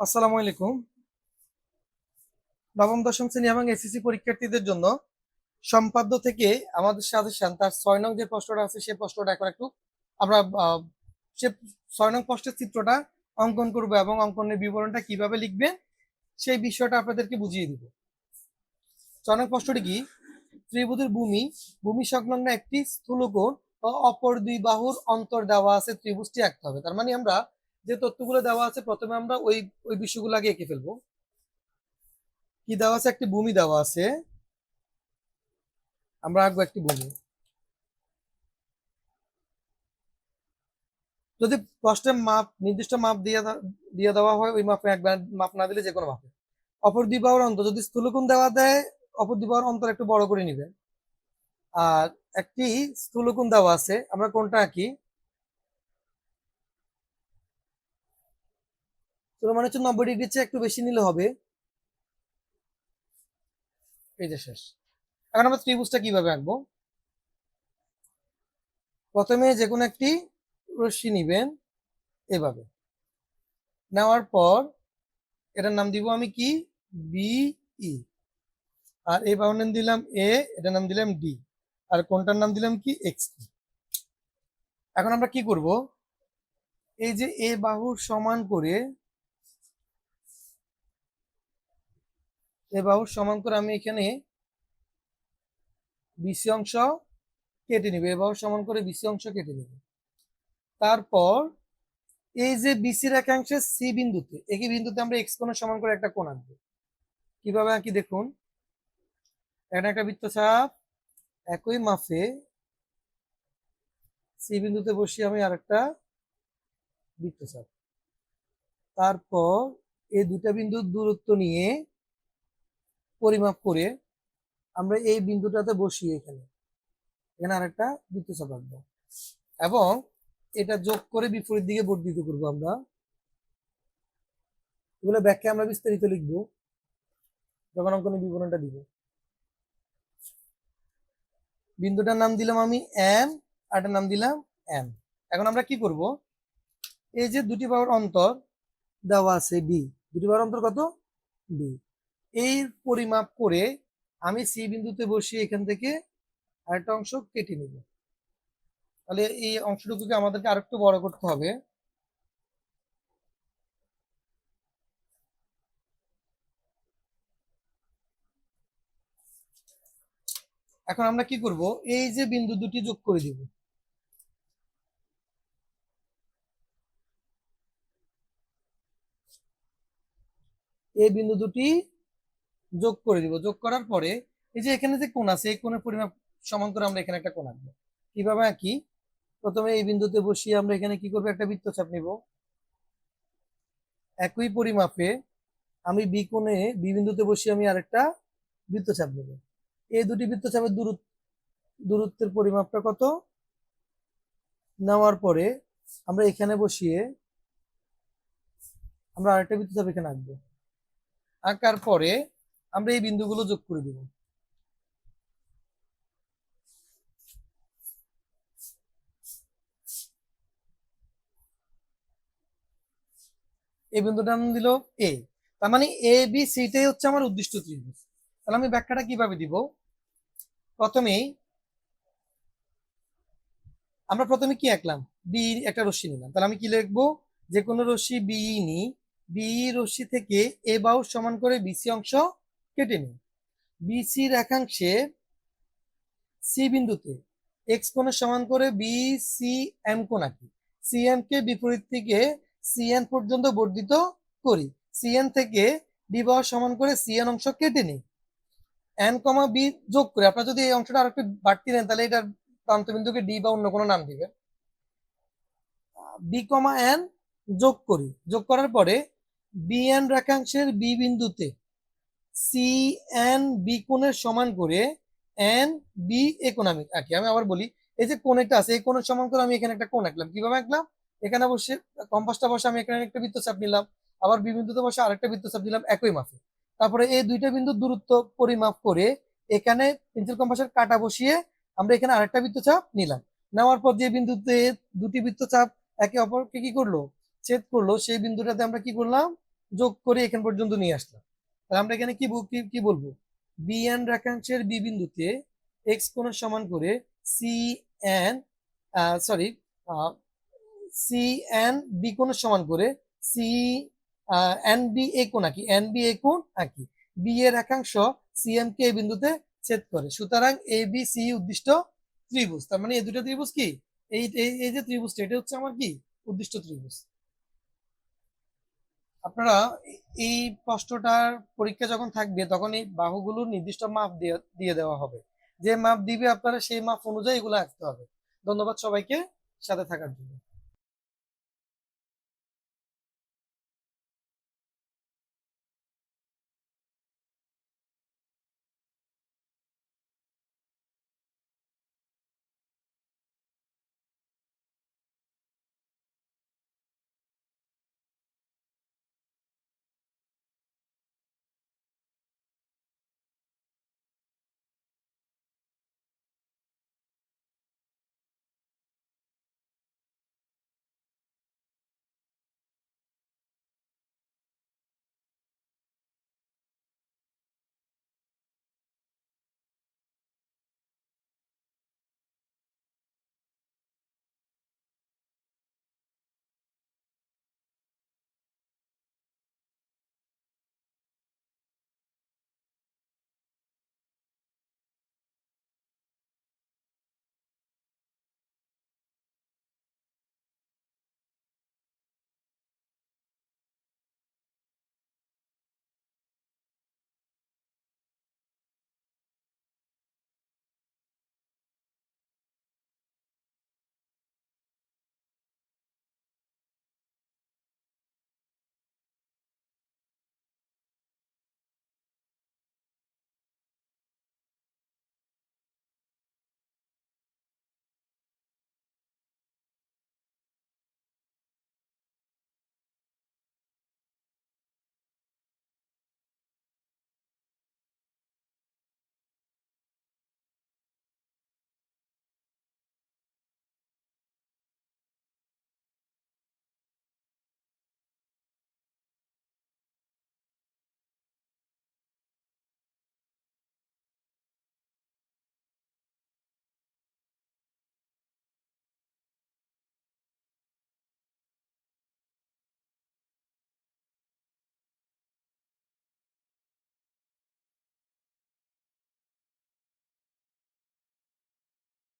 আসসালামু আলাইকুম। নবম, দশম শ্রেণি এবং এসএসসি পরীক্ষার্থীদের জন্য সম্পাদ্য থেকে আমাদের সাজেশন, তার ছয় নং যে প্রশ্নটা আছে প্রশ্নটা এখন একটু আমরা সে ছয় নং প্রশ্নের চিত্রটা অঙ্কন করব এবং অঙ্কনের বিবরণটা কীভাবে লিখবেন সেই বিষয়টা আপনাদেরকে বুঝিয়ে দিব। ছয় নং প্রশ্নটি কি? ত্রিভুজের ভূমি ভূমি সংলগ্ন একটি স্থূলকোণ ও অপর দুই বাহুর অন্তর দেওয়া আছে, ত্রিভুজটি আঁকতে হবে। তার মানে আমরা যে তথ্যগুলো দেওয়া আছে, প্রথমে আমরা ওই ওই বিষয়গুলো আগে এঁকে ফেলব। কি দেওয়া আছে? একটি ভূমি দেওয়া আছে। আমরা আঁকবো একটি ভূমি। যদি প্রশ্নের মাপ, নির্দিষ্ট মাপ দিয়ে দিয়ে দেওয়া হয়, ওই মাপে একবার মাপ না দিলে যে কোনো মাপে। অপর দুই অন্তর যদি স্থূলকোণ দেওয়া দেয়, অপর দুই অন্তর একটু বড় করে নিবে। আর একটি স্থূলকোণ দেওয়া আছে। আমরা কোনটা আঁকি? তো মানে হচ্ছে নব্বই ডিগ্রির চেয়ে একটু বেশি নিলে হবে। এই যে শেষ। এখন আমরা ত্রিভুজটা কীভাবে আঁকবো? প্রথমে যে কোনো একটি রশ্মি নিবেন এভাবে। নেওয়ার পর এটার নাম দিব আমি কি? বি, ই। আর এই বাহুর নাম দিলাম এ, এটার নাম দিলাম ডি। আর কোনটার নাম দিলাম কি? এক্স এখন আমরা কি করব? এই যে এ বাহুর সমান করে এ সমান করে আমি এখানে বিসি অংশ কেটে নিব। এ বাহুর সমান করে বিসি অংশ কেটে নিব। তারপর এই যে বিসি রেখাংশের সি বিন্দুতে, একই বিন্দুতে আমরা এক্স কোণের সমান করে একটা কোণ আঁকবো কীভাবে আঁকি দেখুন? এখানে একটা বৃত্তচাপ, একই মাফে সি বিন্দুতে বসি আমি আর আরেকটা বৃত্তচাপ। তারপর এই দুটা বিন্দুর দূরত্ব নিয়ে পরিমাপ করে আমরা এই বিন্দুটাতে বসিয়ে এখানে এখানে আরেকটা বৃত্তচাপ আঁকবো এবং এটা যোগ করে বিপরীত দিকে বর্ধিত করব আমরা। এগুলো ব্যাখ্যা আমরা বিস্তারিত লিখব, যখন অঙ্কনের বিবরণটা দিব। বিন্দুটার নাম দিলাম আমি এম আরটার নাম দিলাম এম এখন আমরা কি করব? এই যে দুটি বাহুর অন্তর দেওয়া আছে ডি দুটি বাহুর অন্তর কত? ডি এই পরিমাপ করে আমি সি বিন্দুতে বসিয়ে এখান থেকে আরেকটা অংশ কেটে নিব। তাহলে এই অংশটুকুকে আমাদেরকে আরেকটু বড় করতে হবে। এখন আমরা কি করব? এই যে বিন্দু দুটি যোগ করে দিব। এই বিন্দু দুটি যোগ করে দিব। যোগ করার পরে এই যে এখানে যে কোণ আছে, এই কোণের পরিমাপ সমান করে আমরা এখানে একটা কোণ আঁকবো। কীভাবে আঁকি? প্রথমে এই বিন্দুতে বসিয়ে আমরা এখানে কি করব? একটা বৃত্তচাপ নিব। একই পরিমাপে আমি বি কোণে বি বিন্দুতে বসিয়ে আমি আরেকটা বৃত্তচাপ নেব। এই দুটি বৃত্তচাপের দূরত্ব, দূরত্বের পরিমাপটা কত? নেওয়ার পরে আমরা এখানে বসিয়ে আমরা আরেকটা বৃত্তচাপ এখানে আঁকবো। আঁকার পরে আমরা এই বিন্দুগুলো যোগ করে দিব। এই বিন্দুটা নাম দিল এ তার মানে এ বি সিটাই হচ্ছে আমার উদ্দিষ্ট ত্রিভুজ। তাহলে আমি ব্যাখ্যাটা কীভাবে দিব? প্রথমেই আমরা প্রথমে কি আঁকলাম? বি একটা রশ্মি নিলাম। তাহলে আমি কি লিখব? যে কোনো রশ্মি বি নি। বি রশ্মি থেকে এ বাহু সমান করে বিসি অংশ কেটে নিই বিসি রেখাংশে সি বিন্দুতে এক্স কোণের সমান করে বি সি এম কোণ আঁকি সি এম কে বিপরীত থেকে সি এন পর্যন্ত বর্ধিত করি। সি এন থেকে ডি বাহু সমান করে সি এন অংশ কেটে নিই। এন কমা বি যোগ করে, আপনারা যদি এই অংশটা আরেকটু বাড়তি নেন, তাহলে এটার প্রান্তবিন্দুকে ডি বা অন্য কোনো নাম দিবেন। বি কমা এন যোগ করি। যোগ করার পরে বি এন রেখাংশের বি বিন্দুতে সি এন বি কোণের সমান করে এন বি আমি আঁকি। আমি আবার বলি, এই যে কোণ একটা আছে, এই কোণের সমান করে আমি এখানে একটা কোণ আঁকলাম। কীভাবে আঁকলাম? এখানে বসে কম্পাসটা বসে আমি এখানে একটা বৃত্তচাপ নিলাম, আবার বি বিন্দুতে বসে আরেকটা বৃত্তচাপ দিলাম একই মাপে। তারপরে এই দুইটা বিন্দুর দূরত্ব পরিমাপ করে এখানে পেন্সিল কম্পাসের কাটা বসিয়ে আমরা এখানে আরেকটা বৃত্তচাপ নিলাম। নেওয়ার পর যে বিন্দুতে দুটি বৃত্তচাপ একে অপরকে কি করল? ছেদ করল, সেই বিন্দুটাতে আমরা কি করলাম? যোগ করে এখান পর্যন্ত নিয়ে আসলাম। আমরা এখানে কি কি- বলব? বি এন রেখাংশের বি বিন্দুতে এক্স কোণ সমান করে C N sorry C N B কোণ সমান করে সি এন বি এ কোণ আঁকি এন বি এ কোণ আঁকি। বি এর একাংশ সি এম কে এই বিন্দুতে ছেদ করে। সুতরাং এ বি সি উদ্দিষ্ট ত্রিভুজ। তার মানে এই দুটো ত্রিভুজ কি? এই যে ত্রিভুজটা, এটা হচ্ছে আমার কি? উদ্দিষ্ট ত্রিভুজ। আপনারা এই প্রশ্নটার পরীক্ষা যখন থাকবে, তখন এই বাহুগুলোর নির্দিষ্ট মাপ দিয়ে দেওয়া হবে। যে মাপ দিবে আপনারা, সেই মাপ অনুযায়ী এগুলো আঁকতে হবে। ধন্যবাদ সবাইকে সাথে থাকার জন্য।